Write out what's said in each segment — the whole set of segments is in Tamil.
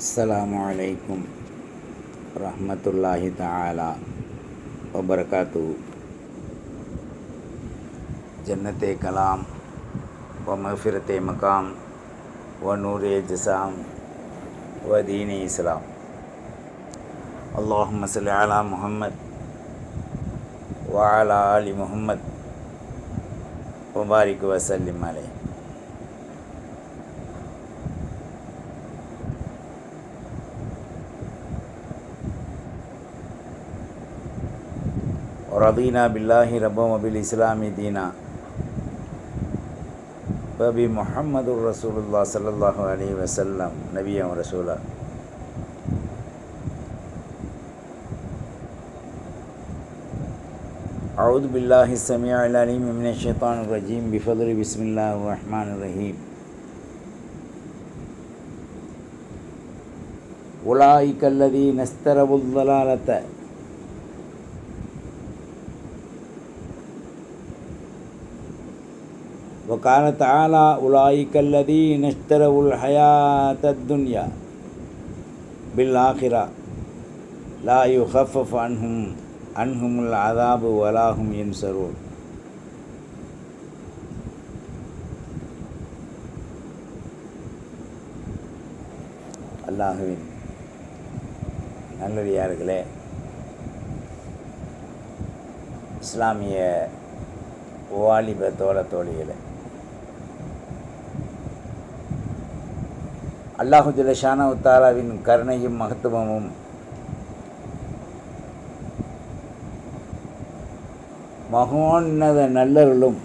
السلام عليكم ورحمة الله تعالى وبركاته جنت کلام و مغفرت مقام و نور جسام و دین اسلام اللهم صل على محمد وعلى آل ورضينا بالله ربا وبالإسلام دينا. وبمحمد رسول الله صلى الله عليه وسلم نبيا ورسولا. أعوذ بالله السميع العليم من الشيطان الرجيم بفضل بسم الله الرحمن الرحيم. أولئك الذين استربوا الضلالة وقال تعالى أولئك الذين اشتروا الحياة الدنيا بالآخرة لا يخفف عنهم عنهم العذاب ولا هم ينصرون அல்லாஹுவின் நல்லடியார்களே இஸ்லாமிய வாலிப தோழ தோழிகளே அல்லாஹு ஜலஷான உத்தாலாவின் கருணையும் மகத்துவமும் மகோன்னத நல்லருளும்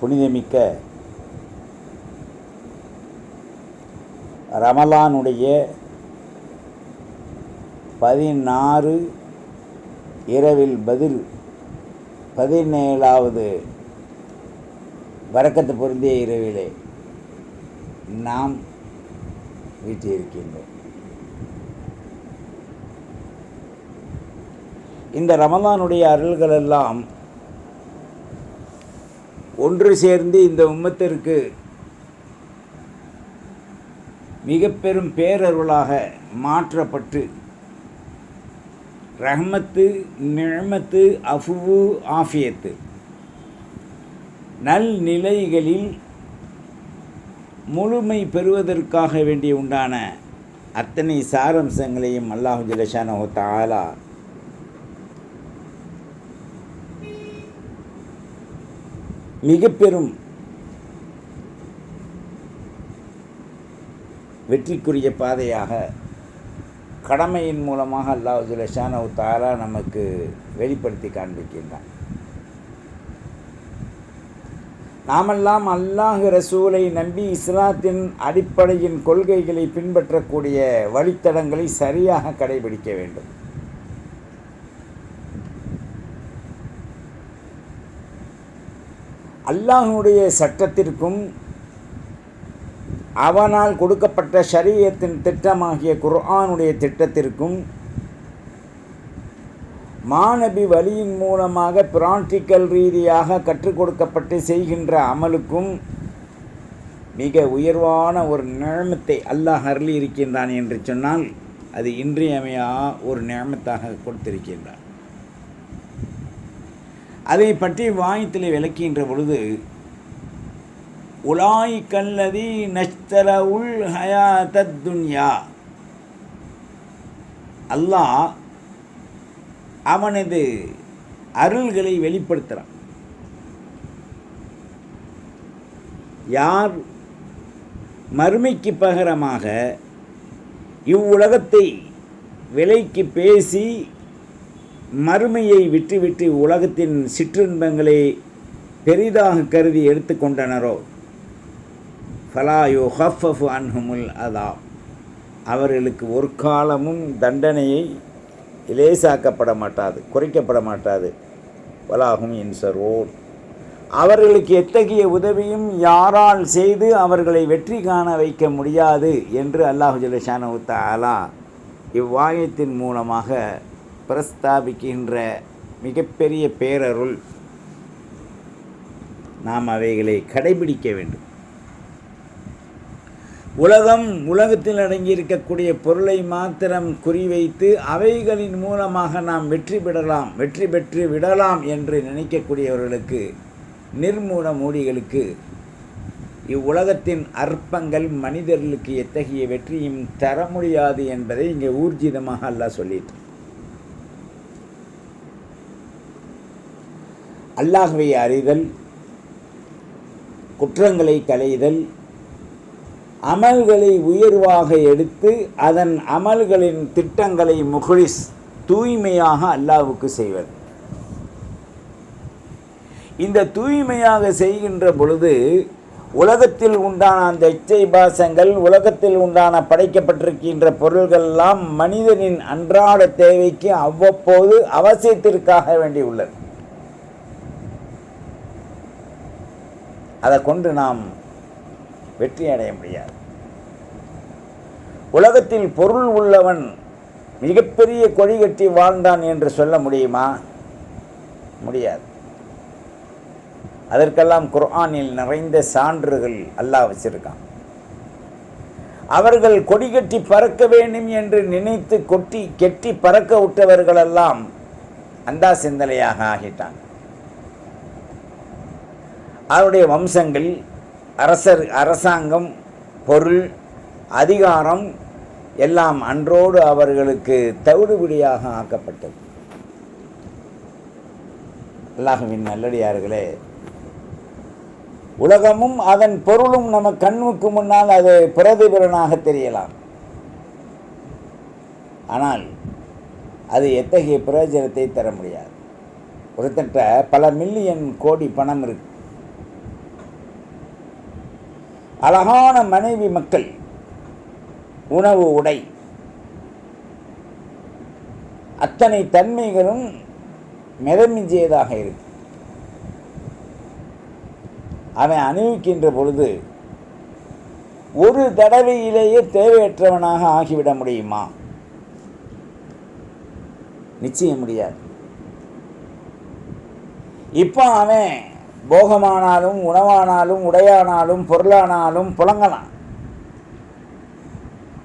புனிதமிக்க ரமலானுடைய பதினாறு இரவில் பதில் பதினேழாவது வரக்கத்து பொருந்திய இரவிலே நாம் வீட்டிருக்கின்றோம் இந்த ரமலானுடைய அருள்களெல்லாம் ஒன்று சேர்ந்து இந்த உம்மத்திற்கு மிக பெரும் பேரருளாக மாற்றப்பட்டு ரஹ்மத்து நிழமத்து அஃபுவு ஆஃபியத்து நல்நிலைகளில் முழுமை பெறுவதற்காக வேண்டிய உண்டான அத்தனை சாரம்சங்களையும் அல்லாஹு ஜலஷானோ தாலா மிக பெரும் வெற்றிக்குரிய பாதையாக கடமையின் மூலமாக அல்லாஹு ஜலஷானோ தாலா நமக்கு வெளிப்படுத்தி காண்பிக்கின்றான். நாமெல்லாம் அல்லாஹ் ரசூலை நம்பி இஸ்லாத்தின் அடிப்படையின் கொள்கைகளை பின்பற்றக்கூடிய வழித்தடங்களை சரியாக கடைபிடிக்க வேண்டும். அல்லாஹனுடைய சட்டத்திற்கும் அவனால் கொடுக்கப்பட்ட ஷரியத்தின் திட்டமாகிய குர்ஆனுடைய திட்டத்திற்கும் மாணவி வழியின் மூலமாக பிராக்டிக்கல் ரீதியாக கற்றுக் கொடுக்கப்பட்டு செய்கின்ற அமலுக்கும் மிக உயர்வான ஒரு நிழமத்தை அல்லாஹ் அருளி இருக்கின்றான் என்று சொன்னால் அது இன்றியமையா ஒரு நியமத்தாக கொடுத்திருக்கின்றான். அதை பற்றி வாயத்தில் விளக்கின்ற பொழுது உலாய் கல்லதி நஷ்தர உல் ஹயாத்தத் துன்யா. அல்லாஹ் அவனது அருள்களை வெளிப்படுத்துகிறான் யார் மறுமைக்கு பகரமாக இவ்வுலகத்தை விலைக்கு பேசி மறுமையை விட்டுவிட்டு உலகத்தின் சிற்றின்பங்களை பெரிதாக கருதி எடுத்துக்கொண்டனரோ? ஃபலாயோ ஹஃப் அன்ஹுமுல் அதா அவர்களுக்கு ஒரு காலமும் தண்டனையை லேசாக்கப்பட மாட்டாது குறைக்கப்பட மாட்டாது வலாகும் இன்சரோர். அவர்களுக்கு எத்தகைய உதவியும் யாரால் செய்து அவர்களை வெற்றி காண வைக்க முடியாது என்று அல்லாஹு ஜலஷானு தாலா இவ்வாயத்தின் மூலமாக பிரஸ்தாபிக்கின்ற மிகப்பெரிய பேரருள் நாம் அவைகளை கடைபிடிக்க வேண்டும். உலகம் உலகத்தில் அடங்கியிருக்கக்கூடிய பொருளை மாத்திரம் குறிவைத்து அவைகளின் மூலமாக நாம் வெற்றி பெறலாம் வெற்றி பெற்று விடலாம் என்று நினைக்கக்கூடியவர்களுக்கு நிர்மூல மூடிகளுக்கு இவ்வுலகத்தின் அற்பங்கள் மனிதர்களுக்கு எத்தகைய வெற்றியும் தர முடியாது என்பதை இங்கே ஊர்ஜிதமாக அல்லாஹ் சொல்லிட்டு. அல்லாகவே அறிதல் குற்றங்களை களைதல் அமல்களை உயர்வாக எடுத்து அதன் அமல்களின் திட்டங்களை முகழிஸ் தூய்மையாக அல்லாவுக்கு செய்வது. இந்த தூய்மையாக செய்கின்ற பொழுது உலகத்தில் உண்டான அந்த இச்சை பாசங்கள் உலகத்தில் உண்டான படைக்கப்பட்டிருக்கின்ற பொருள்கள் எல்லாம் மனிதனின் அன்றாட தேவைக்கு அவ்வப்போது அவசியத்திற்காக வேண்டியுள்ளது அதை கொண்டு நாம் வெற்றி அடைய முடியாது. உலகத்தில் பொருள் உள்ளவன் மிகப்பெரிய கொடி கட்டி வாழ்ந்தான் என்று சொல்ல முடியுமா? முடியாது. அதற்கெல்லாம் குர்ஆனில் நிறைந்த சான்றுகள் அல்லாஹ் வச்சிருக்கான். அவர்கள் கொடி கட்டி பறக்க வேண்டும் என்று நினைத்து கொட்டி கெட்டி பறக்க விட்டவர்களெல்லாம் அந்தா சிந்தனையாக ஆகிட்டாங்க. அவருடைய வம்சங்கள் அரசர் அரசாங்கம் பொருள் அதிகாரம் எல்லாம் அன்றோடு அவர்களுக்கு தவிடுபடியாக ஆக்கப்பட்டது. அல்லாஹுவின் நல்லடியார்களே உலகமும் அதன் பொருளும் நம்ம கண்ணுக்கு முன்னால் அது பிரதிபலனாக தெரியலாம். ஆனால் அது எத்தகைய பிரயோஜனத்தை தர முடியாது. ஒருத்தட்ட பல மில்லியன் கோடி பணம் இருக்கு. அழகான மனைவி மக்கள் உணவு உடை. அத்தனை தன்மைகளும் மிதமிஞ்சியதாக இருக்கு. அவன் அணிவிக்கின்ற பொழுது ஒரு தடவையிலேயே தேவையற்றவனாக ஆகிவிட முடியுமா? நிச்சயம் முடியாது. இப்போ அவன் போகமானாலும் உணவானாலும் உடையானாலும் பொருளானாலும் புழங்கலாம்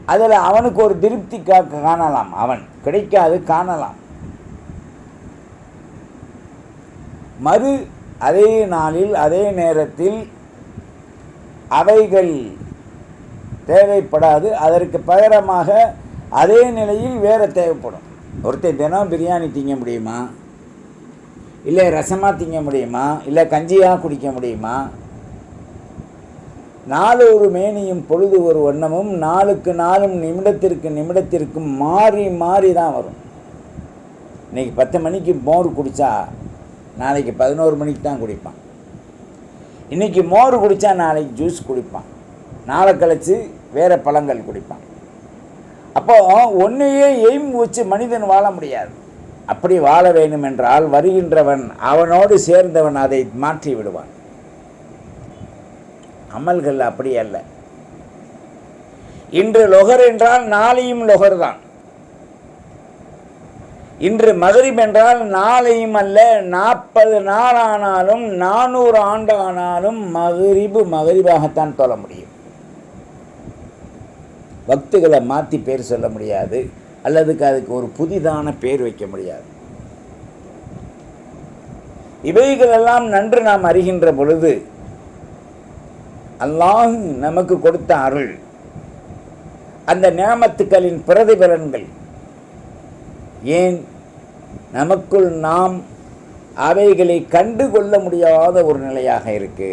அதில் அவனுக்கு ஒரு திருப்தி காணலாம் அவன். கிடைக்காது காணலாம். மறு அதே நாளில் அதே நேரத்தில் அவைகள் தேவைப்படாது. அதற்கு பகரமாக அதே நிலையில் வேறு தேவைப்படும். ஒருத்தர் தினம் பிரியாணி திங்க முடியுமா? இல்லை ரசமாக திங்க முடியுமா? இல்லை கஞ்சியாக குடிக்க முடியுமா? நாலு ஒரு மேனியும் பொழுது ஒரு வண்ணமும் நாளுக்கு நாளும் நிமிடத்திற்கு நிமிடத்திற்கும் மாறி மாறி தான் வரும். இன்னைக்கு பத்து மணிக்கு மோர் குடித்தா நாளைக்கு பதினோரு மணிக்கு தான் குடிப்பான். இன்றைக்கி மோர் குடித்தா நாளைக்கு ஜூஸ் குடிப்பான். நாளை கழித்து வேறு பழங்கள் குடிப்பான். அப்போ ஒன்றையே எய்ம் வச்சு மனிதன் வாழ முடியாது. அப்படி வாழ வேண்டும் என்றால் வருகின்றவன் அவனோடு சேர்ந்தவன் அதை மாற்றி விடுவான். அமல்கள் அப்படி அல்ல. இன்று லொகர் என்றால் நாளையும் லொகர் தான். இன்று மகரிப் என்றால் நாளையும் அல்ல நாற்பது நாள் ஆனாலும் நானூறு ஆண்டு ஆனாலும் மகரிபு மகரிபாகத்தான் தொழ முடியும். பக்துகளை மாற்றி பேர் சொல்ல முடியாது. அல்லதுக்கு அதுக்கு ஒரு புதிதான பேர் வைக்க முடியாது. இவைகளெல்லாம் நன்று நாம் அறிகின்ற பொழுது அல்லாஹ் நமக்கு கொடுத்த அருள் அந்த நியமத்துக்களின் பிரதிபலன்கள் ஏன்? நமக்குள் நாம் அவைகளை கண்டு கொள்ள முடியாத ஒரு நிலையாக இருக்கு.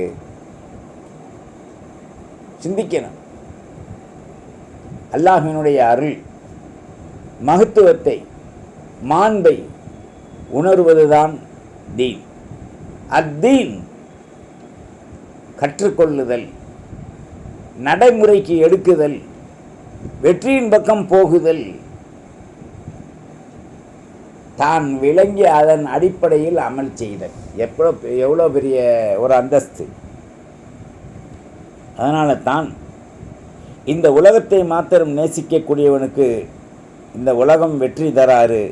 சிந்திக்கணும். அல்லாஹினுடைய அருள் மகத்துவத்தை மாண்பை உணர்வதுதான் தீன். அத்தீன் கற்றுக்கொள்ளுதல் நடைமுறைக்கு எடுக்குதல் வெற்றியின் பக்கம் போகுதல் தான் விளங்கி அதன் அடிப்படையில் அமல் செய்தல். எவ்வளோ எவ்வளோ பெரிய ஒரு அந்தஸ்து. அதனால தான் இந்த உலகத்தை மாத்திரம் நேசிக்கக்கூடியவனுக்கு இந்த உலகம் வெற்றி தராறு.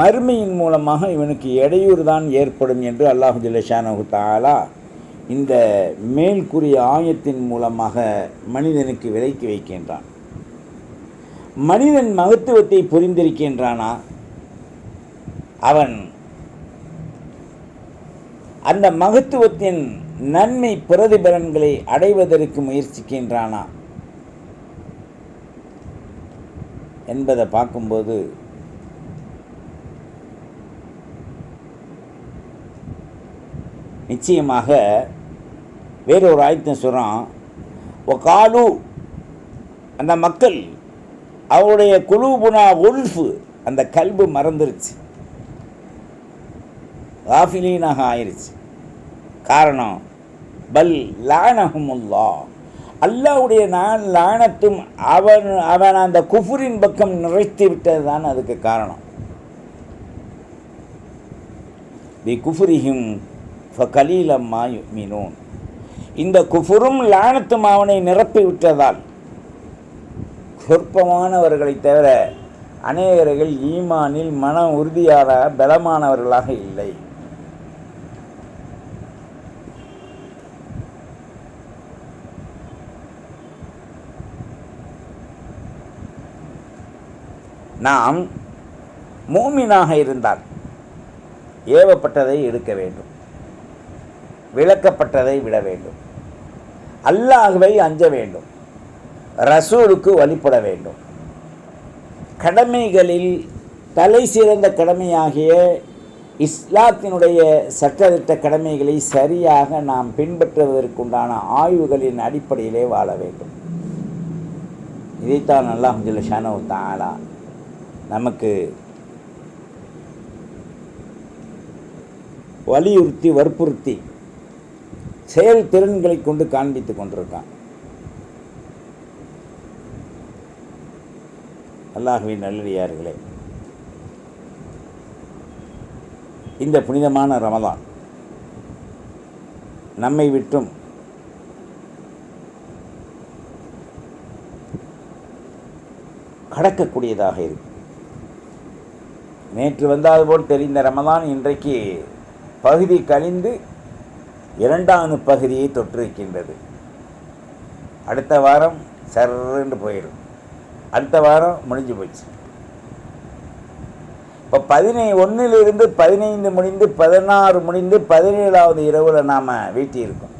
மறுமையின் மூலமாக இவனுக்கு இடையூறு தான் ஏற்படும் என்று அல்லாஹு ஜில்லஷானு தாலா இந்த மேல்கூறிய ஆயத்தின் மூலமாக மனிதனுக்கு விலைக்கு வைக்கின்றான். மனிதன் மகத்துவத்தை புரிந்திருக்கின்றானா? அவன் அந்த மகத்துவத்தின் நன்மை பிரதிபலன்களை அடைவதற்கு முயற்சிக்கின்றானா? என்பதை பார்க்கும்போது நிச்சயமாக வேறொரு ஆயத்தை சொல்கிறான் காலு அந்த மக்கள் அவருடைய குழுபுனா உல்ஃபு அந்த கல்பு மறந்துருச்சு. காஃபிலீனாக ஆயிடுச்சு காரணம் பல் லானஹமுல்லா அல்லாவுடைய நான் லானத்தும் அவன் அவன் அந்த குஃபுரின் பக்கம் நிறைத்து விட்டது தான் அதுக்கு காரணம். தி குஃபுரிஹிம் ஃபகலீலம் மாயுமினூன் இந்த குஃபுரும் லானத்தும் அவனை நிரப்பி விட்டதால் சொற்பமானவர்களை தவிர அநேகர்கள் ஈமானில் மன உறுதியாக பலமானவர்களாக இல்லை. நாம் மூமினாக இருந்தால் ஏவப்பட்டதை எடுக்க வேண்டும். விளக்கப்பட்டதை விட வேண்டும். அல்லாஹுவை அஞ்ச வேண்டும். ரசூலுக்கு வழிபட வேண்டும். கடமைகளில் தலை சிறந்த கடமையாகிய இஸ்லாத்தினுடைய சட்டத்திட்ட கடமைகளை சரியாக நாம் பின்பற்றுவதற்குண்டான ஆய்வுகளின் அடிப்படையிலே வாழ வேண்டும். இதைத்தான் அல்லாஹ் ஜல்ல ஷானு தாலா நமக்கு வலியுறுத்தி வற்புறுத்தி செயல் திறன்களை கொண்டு காண்பித்து கொண்டிருக்கான். அல்லாஹுவின் நல்லடியார்களே இந்த புனிதமான ரமதான் நம்மை விட்டும் கடக்கக்கூடியதாக இருக்கும் நேற்று வந்தாது போல் தெரிந்த ரமதான் இன்றைக்கு பகுதி கழிந்து இரண்டாவது பகுதியை தொற்றிருக்கின்றது. அடுத்த வாரம் சர்ன்னு போயிடும் அடுத்த வாரம் முடிஞ்சு போச்சு. இப்போ பதினை ஒன்றிலிருந்து பதினைந்து முடிந்து பதினாறு முடிந்து பதினேழாவது இரவில் நாம் வீட்டியிருக்கோம்.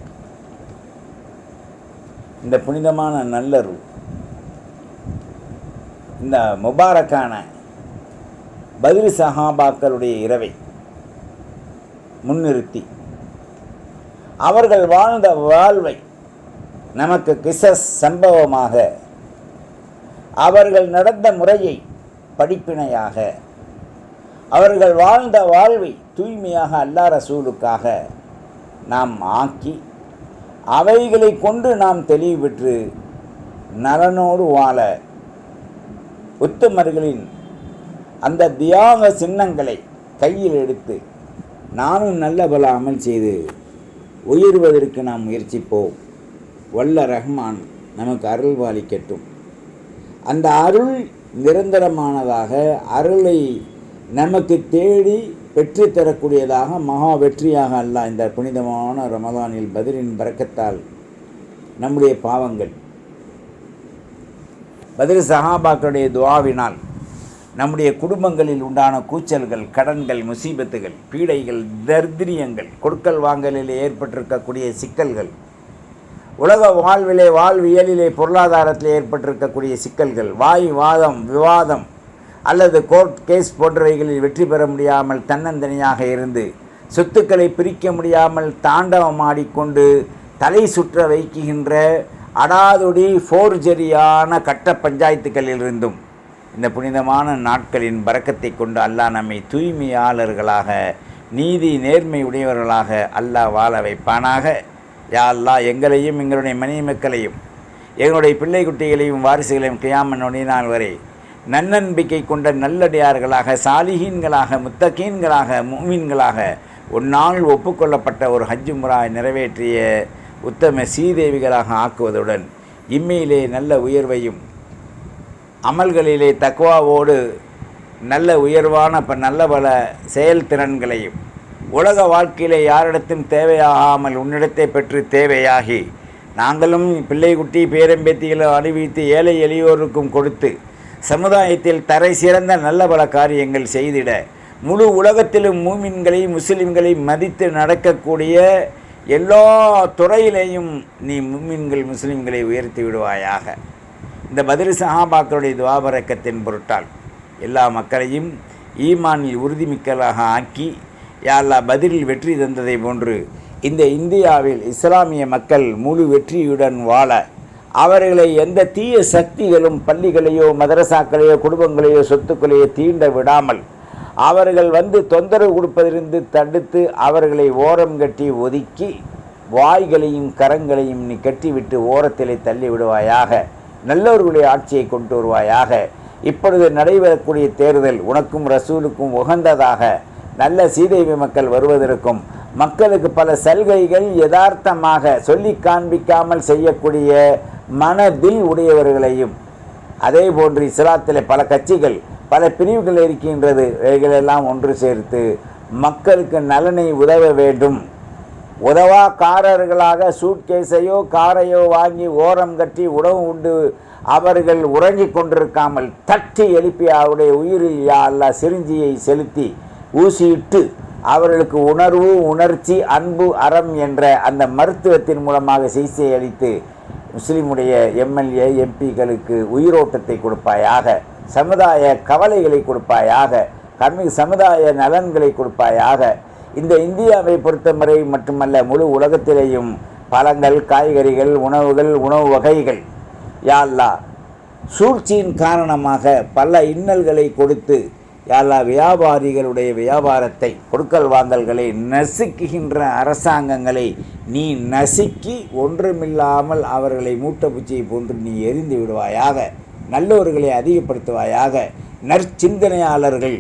இந்த புனிதமான நல்லரு இந்த முபாரக்கான பதில் சஹாபாக்களுடைய இரவை முன்னிறுத்தி அவர்கள் வாழ்ந்த வாழ்வை நமக்கு கிசஸ் சம்பவமாக அவர்கள் நடந்த முறையை படிப்பினையாக அவர்கள் வாழ்ந்த வாழ்வை தூய்மையாக அல்லா ரசூலுக்காக நாம் ஆக்கி அவைகளை கொண்டு நாம் தெளிவு பெற்று நலனோடு வாழ உத்தமர்களின் அந்த தியாக சின்னங்களை கையில் எடுத்து நானும் நல்ல பல அமல் செய்து உயர்வதற்கு நாம் முயற்சிப்போம். வல்ல ரஹ்மான் நமக்கு அருள் பாலிக்கட்டும். அந்த அருள் நிரந்தரமானதாக அருளை நமக்கு தேடி பெற்றுத்தரக்கூடியதாக மகா வெற்றியாக அல்ல இந்த புனிதமான ரமதானில் பதிலின் பறக்கத்தால் நம்முடைய பாவங்கள். பதில் சஹாபாக்களுடைய துவாவினால் நம்முடைய குடும்பங்களில் உண்டான கூச்சல்கள் கடன்கள் முசீபத்துகள் பீடைகள் தர்திரியங்கள் கொடுக்கல் வாங்கலில் ஏற்பட்டிருக்கக்கூடிய சிக்கல்கள் உலக வாழ்விலே வாழ்வியலிலே பொருளாதாரத்தில் ஏற்பட்டிருக்கக்கூடிய சிக்கல்கள் வாய் வாதம் விவாதம் அல்லது கோர்ட் கேஸ் போன்றவைகளில் வெற்றி பெற முடியாமல் தன்னந்தனியாக இருந்து சொத்துக்களை பிரிக்க முடியாமல் தாண்டவமாடிக்கொண்டு தலை சுற்ற வைக்குகின்ற அடாதுடி ஃபோர்ஜரியான கட்ட பஞ்சாயத்துக்களிலிருந்தும் இந்த புனிதமான நாட்களின் பறக்கத்தை கொண்டு அல்லாஹ் நம்மை தூய்மையாளர்களாக நீதி நேர்மை உடையவர்களாக அல்லாஹ் வாழ வைப்பானாக. யா அல்லாஹ் எங்களையும் எங்களுடைய மனைவி மக்களையும் எங்களுடைய பிள்ளை குட்டிகளையும் வாரிசுகளையும் கியாமன் நாள் வரை நன்னம்பிக்கை கொண்ட நல்லடியார்களாக சாலிகீன்களாக முத்தகீன்களாக மூமீன்களாக ஒரு நாள் ஒப்புக்கொள்ளப்பட்ட ஒரு ஹஜ்ஜு முறாய் நிறைவேற்றிய உத்தம சீதேவிகளாக ஆக்குவதுடன் இம்மையிலே நல்ல உயர்வையும் அமல்களிலே தக்குவாவோடு நல்ல உயர்வான ப நல்ல பல செயல்திறன்களையும் உலக வாழ்க்கையிலே யாரிடத்தும் தேவையாகாமல் உன்னிடத்தை பெற்று தேவையாகி நாங்களும் பிள்ளை குட்டி பேரம்பேத்திகளை அறிவித்து ஏழை எளியோருக்கும் கொடுத்து சமுதாயத்தில் தரை சிறந்த நல்ல பல காரியங்கள் செய்திட முழு உலகத்திலும் மூமின்களை முஸ்லிம்களை மதித்து நடக்கக்கூடிய எல்லா துறையிலேயும் நீ மூமின்கள் முஸ்லிம்களை உயர்த்தி விடுவாயாக. இந்த பதில் சஹாபாக்களுடைய துவாபரக்கத்தின் பொருட்டால் எல்லா மக்களையும் ஈமானில் உறுதிமிக்கலாக ஆக்கி யாழ்லா பதிலில் வெற்றி தந்ததை போன்று இந்த இந்தியாவில் இஸ்லாமிய மக்கள் முழு வெற்றியுடன் வாழ அவர்களை எந்த தீய சக்திகளும் பள்ளிகளையோ மதரசாக்களையோ குடும்பங்களையோ சொத்துக்களையோ தீண்ட விடாமல் அவர்கள் வந்து தொந்தரவு கொடுப்பதிலிருந்து தடுத்து அவர்களை ஓரம் கட்டி ஒதுக்கி வாய்களையும் கரங்களையும் நீ கட்டிவிட்டு ஓரத்திலே தள்ளி விடுவாயாக. நல்லவர்களுடைய ஆட்சியை கொண்டு வருவாயாக. இப்பொழுது நடைபெறக்கூடிய தேர்தல் உனக்கும் ரசூலுக்கும் உகந்ததாக. நல்ல சீதைவி மக்கள் வருவதற்கும் மக்களுக்கு பல சலுகைகள் யதார்த்தமாக சொல்லி காண்பிக்காமல் செய்யக்கூடிய மனதில் உடையவர்களையும் அதே போன்று இஸ்லாத்தில் பல கட்சிகள் பல பிரிவுகள் இருக்கின்றது. இவைகளெல்லாம் ஒன்று சேர்த்து மக்களுக்கு நலனை உதவ வேண்டும். உதவாக்காரர்களாக சூட்கேஸையோ காரையோ வாங்கி ஓரம் கட்டி உணவு உண்டு அவர்கள் உறங்கிக் கொண்டிருக்காமல் தட்டி எழுப்பி அவருடைய உயிரில் யா அல்லா சிரிஞ்சியை செலுத்தி ஊசியிட்டு அவர்களுக்கு உணர்வு உணர்ச்சி அன்பு அறம் என்ற அந்த மருத்துவத்தின் மூலமாக சிகிச்சை அளித்து முஸ்லீமுடைய எம்எல்ஏ எம்பிகளுக்கு உயிரோட்டத்தை கொடுப்பாயாக சமுதாய கவலைகளை கொடுப்பாயாக கம்மி சமுதாய நலன்களை கொடுப்பாயாக இந்த இந்தியாவை பொறுத்தவரை மட்டுமல்ல முழு உலகத்திலேயும் பழங்கள் காய்கறிகள் உணவுகள் உணவு வகைகள் யாழ்லா சூழ்ச்சியின் காரணமாக பல இன்னல்களை கொடுத்து யாழ்லா வியாபாரிகளுடைய வியாபாரத்தை கொடுக்கல் வாங்கல்களை நசுக்குகின்ற அரசாங்கங்களை நீ நசுக்கி ஒன்றுமில்லாமல் அவர்களை மூட்டப்பூச்சியை போன்று நீ எரிந்து விடுவாயாக நல்லோர்களை அதிகப்படுத்துவாயாக நற்சிந்தனையாளர்கள்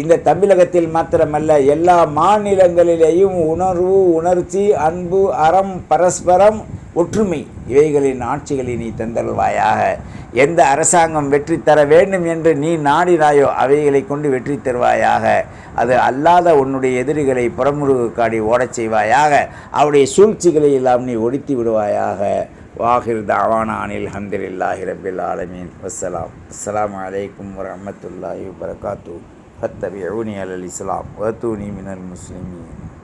இந்த தமிழகத்தில் மாத்திரமல்ல எல்லா மாநிலங்களிலேயும் உணர்வு உணர்ச்சி அன்பு அறம் பரஸ்பரம் ஒற்றுமை இவைகளின் ஆட்சிகளை நீ தந்தல்வாயாக எந்த அரசாங்கம் வெற்றி தர வேண்டும் என்று நீ நாடினாயோ அவைகளை கொண்டு வெற்றி தருவாயாக. அது அல்லாத உன்னுடைய எதிரிகளை புறமுருகு காடி ஓடச் செய்வாயாக. அவருடைய சூழ்ச்சிகளை எல்லாம் நீ ஒடித்து விடுவாயாக. வாஹிர் தாவானானில் ஹந்திரில்லாஹி ரபில் ஆலமீன். வசலாம் அஸ்லாம் வலைக்கம் வரமத்துல்லாஹி வரகாத்தூ فاتبعوني على الإسلام وأتوني من المسلمين.